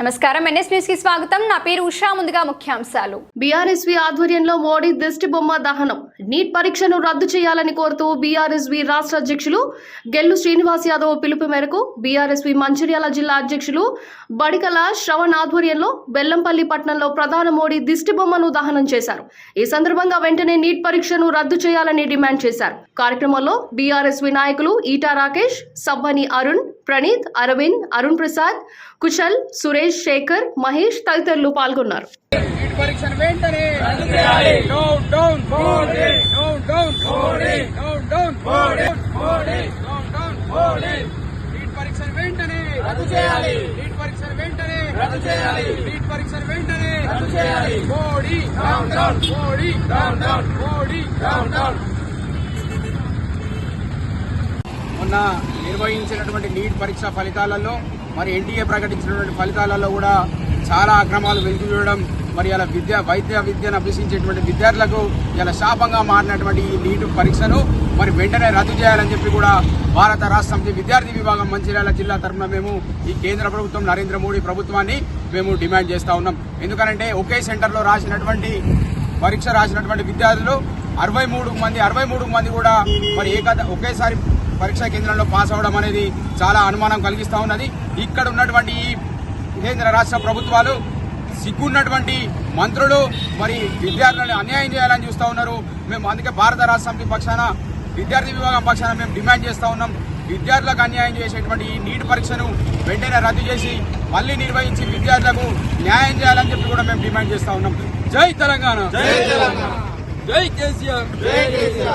నమస్కారం. ఎన్ఎస్ న్యూస్కి స్వాగతం. నా పేరు ఉషా. ముందుగా ముఖ్యాంశాలు. బీఆర్ఎస్వి ఆధ్వర్యంలో మోడీ దిష్టి బొమ్మ దహనం. నీట్ పరీక్షను రద్దు చేయాలని కోరుతూ బీఆర్ఎస్వి రాష్ట్ర అధ్యక్షులు గెల్లు శ్రీనివాస్ యాదవ్ పిలుపు మేరకు బీఆర్ఎస్వి మంచిర్యాల జిల్లా అధ్యక్షులు బడికల శ్రవణ్ ఆధ్వర్యంలో బెల్లంపల్లి పట్టణంలో ప్రధాన మోడీ దిష్టి బొమ్మను దహనం చేశారు. ఈ సందర్భంగా వెంటనే నీట్ పరీక్షను రద్దు చేయాలని డిమాండ్ చేశారు. కార్యక్రమంలో బీఆర్ఎస్వి నాయకులు ఈటా రాకేష్ సబ్బని అరుణ్ ప్రణీత్ అరవింద్ అరుణ్ ప్రసాద్ కుశల్ సురేష్ సురేష్ శేఖర్ మహేష్ తదితరులు పాల్గొన్నారు. నీట్ నీట్ వెంటనే డౌన్. మొన్న నిర్వహించినటువంటి నీట్ పరీక్ష ఫలితాలలో మరి ఎన్టీఏ ప్రకటించినటువంటి ఫలితాలలో కూడా చాలా అక్రమాలు వెలికి చూడడం మరి ఇలా విద్య వైద్య విద్యను అభ్యసించేటువంటి విద్యార్థులకు ఇలా శాపంగా మారినటువంటి ఈ నీటు పరీక్షను మరి వెంటనే రద్దు చేయాలని చెప్పి కూడా భారత రాష్ట్ర సమితి విద్యార్థి విభాగం మంచిర్యాల జిల్లా తరఫున మేము ఈ కేంద్ర ప్రభుత్వం నరేంద్ర మోడీ ప్రభుత్వాన్ని మేము డిమాండ్ చేస్తా ఉన్నాం. ఎందుకనంటే ఒకే సెంటర్లో రాసినటువంటి పరీక్ష రాసినటువంటి విద్యార్థులు అరవై మూడు మంది అరవై మూడు మంది కూడా మరి ఏకద ఒకేసారి పరీక్షా కేంద్రంలో పాస్ అవ్వడం అనేది చాలా అనుమానం కలిగిస్తూ ఉన్నది. ఇక్కడ ఉన్నటువంటి ఈ కేంద్ర రాష్ట్ర ప్రభుత్వాలు సిగ్గున్నటువంటి మంత్రులు మరి విద్యార్థులను అన్యాయం చేయాలని చూస్తూ ఉన్నారు. మేము అందుకే భారత రాష్ట్ర సమితి పక్షాన విద్యార్థి విభాగం పక్షాన మేము డిమాండ్ చేస్తూ ఉన్నాం. విద్యార్థులకు అన్యాయం చేసేటువంటి ఈ నీట్ పరీక్షను వెంటనే రద్దు చేసి మళ్ళీ నిర్వహించి విద్యార్థులకు న్యాయం చేయాలని చెప్పి కూడా మేము డిమాండ్ చేస్తూ ఉన్నాం. జై తెలంగాణ! జై తెలంగాణ! జై కేసీఆర్. జై కేసీఆర్.